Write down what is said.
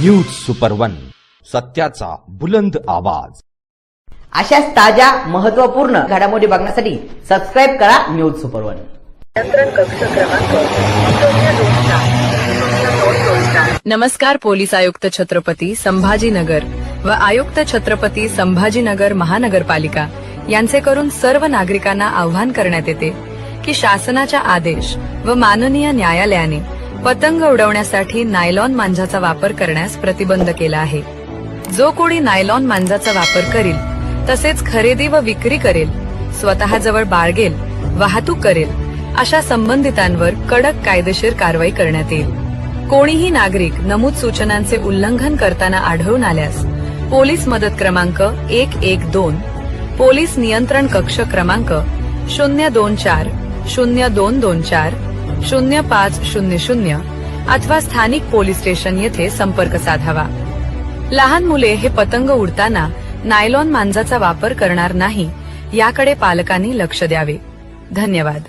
News super one सत्याचा बुलंद आवाज. अशाच ताज्या महत्त्वपूर्ण घडामोडी बघण्यासाठी सबस्क्राईब करा न्यूज सुपर वन. कक्ष क्रमांक नमस्कार पोलीस आयुक्त छत्रपती संभाजीनगर व आयुक्त छत्रपती संभाजीनगर महानगरपालिका. यांचे करून सर्व नागरिकांना आव्हान करण्यात येते की शासनाच्या आदेश व माननीय न्यायालयाने पतंग उडवण्यासाठी नायलॉन मांजाचा वापर करण्यास प्रतिबंध केला आहे. जो कोणी नायलॉन मांजाचा वापर करील तसेच खरेदी व विक्री करेल स्वतःजवळ बाळगेल वाहतूक करेल अशा संबंधितांवर कडक कायदेशीर कारवाई करण्यात येईल. कोणीही नागरिक नमूद सूचनांचे उल्लंघन करताना आढळून आल्यास पोलीस मदत क्रमांक एक एक दोन पोलीस नियंत्रण कक्ष क्रमांक शून्य दोन चार शून्य दोन दोन चार शून्य पाच शून्य शून्य अथवा स्थानिक पोलीस स्टेशन येथे संपर्क साधावा. लहान मुले हे पतंग उडताना नायलॉन मांजाचा वापर करणार नाही याकडे पालकांनी लक्ष द्यावे. धन्यवाद.